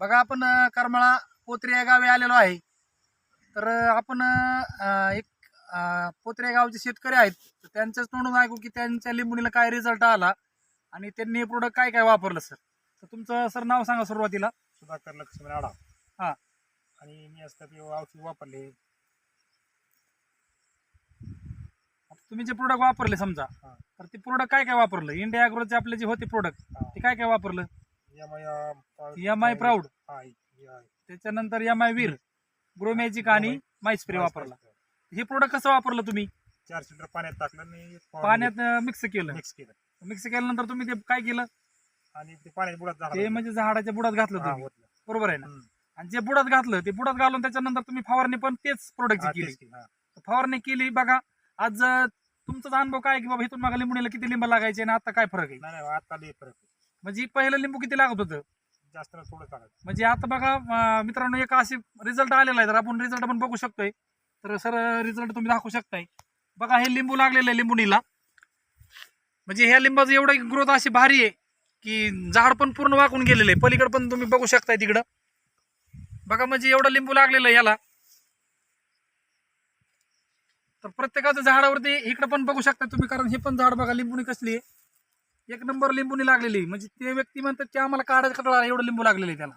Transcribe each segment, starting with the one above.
बघा आपण करमाळा पोत्री या गावी आलेलो आहे. तर आपण एक पोत्री गावचे शेतकरी आहेत. तर त्यांच्याच तोंडून ऐकू की त्यांच्या लिंबुणीला काय रिझल्ट आला आणि त्यांनी हे प्रोडक्ट काय काय वापरलं सर तर तुमचं सर नाव सांगा सुरुवातीला. सुधाकर लक्ष्मण आडा. हा. आणि मी असतं ते औषध वापरले. तुम्ही जे प्रोडक्ट वापरले समजा. तर ते प्रोडक्ट काय काय वापरलं? इंडिया अॅग्रोचे आपले जे होते प्रोडक्ट ते काय काय वापरलं? M I M I proud. त्याच्यानंतर एम आय वीर ग्रोमॅजिक आणि माईस्प्रे स्प्रे वापरला. हे प्रोडक्ट कसं वापरलं तुम्ही? चार लिटर पाण्यात टाकलं आणि पाण्यात मिक्स केलं. मिक्स केलं. मिक्स केल्यानंतर तुम्ही ते काय केलं? आणि ते पाण्यात बुडात ते म्हणजे झाडाच्या बुडात घातलं तुम्ही. बरोबर आहे ना. आणि जे बुडात घातलं ते बुडात घालून त्याच्यानंतर तुम्ही फवारणी पण तेच प्रोडक्टची हा, केली. फवारणी केली बघा. आज तुमचा अनुभव काय की बाबा इथून मागा लिंबुणीला किती लिंब लागायचे आणि आता काय फरक आहे? आता फरक आहे. म्हणजे पहिलं लिंबू किती लागत होतं? जास्त नाही, थोडं म्हणजे आता बघा अं, मित्रांनो एक अशी रिझल्ट आलेला आहे. तर आपण रिझल्ट पण बघू शकतोय. तर सर रिझल्ट तुम्ही दाखवू शकताय. बघा हे लिंबू लागलेलं आहे लिंबुणीला. म्हणजे ह्या लिंबाचं एवढं ग्रोथ अशी भारी आहे की झाड पण पूर्ण वाकून गेलेलं आहे. पलीकडे पण तुम्ही बघू शकताय तिकडं. बघा म्हणजे एवढं लिंबू लागलेलं आहे याला. तर प्रत्येकाच्या झाडावरती इकडं पण बघू शकता तुम्ही कारण हे पण झाड बघा लिंबुनी कसली आहे. एक नंबर लिंबुनी लागलेली. म्हणजे ते व्यक्ती म्हणतात की आम्हाला काढायचं कटळा एवढं लिंबू लागलेलं आहे त्याला.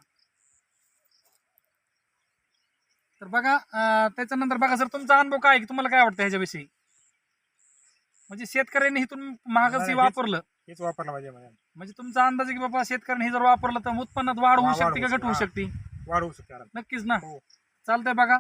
तर बघा त्याच्यानंतर बघा सर तुमचा अनुभव काय की तुम्हाला काय वाटतं ह्याच्याविषयी? म्हणजे शेतकऱ्यांनी इथून महागच हे वापरलं. हेच वापरलं पाहिजे म्हणजे तुमचा अंदाज आहे की बाबा शेतकऱ्यांनी हे जर वापरलं तर उत्पन्नात वाढ होऊ शकते का घट होऊ शकते, वाढ होऊ शकते. नक्कीच ना. हो. चालतंय बघा.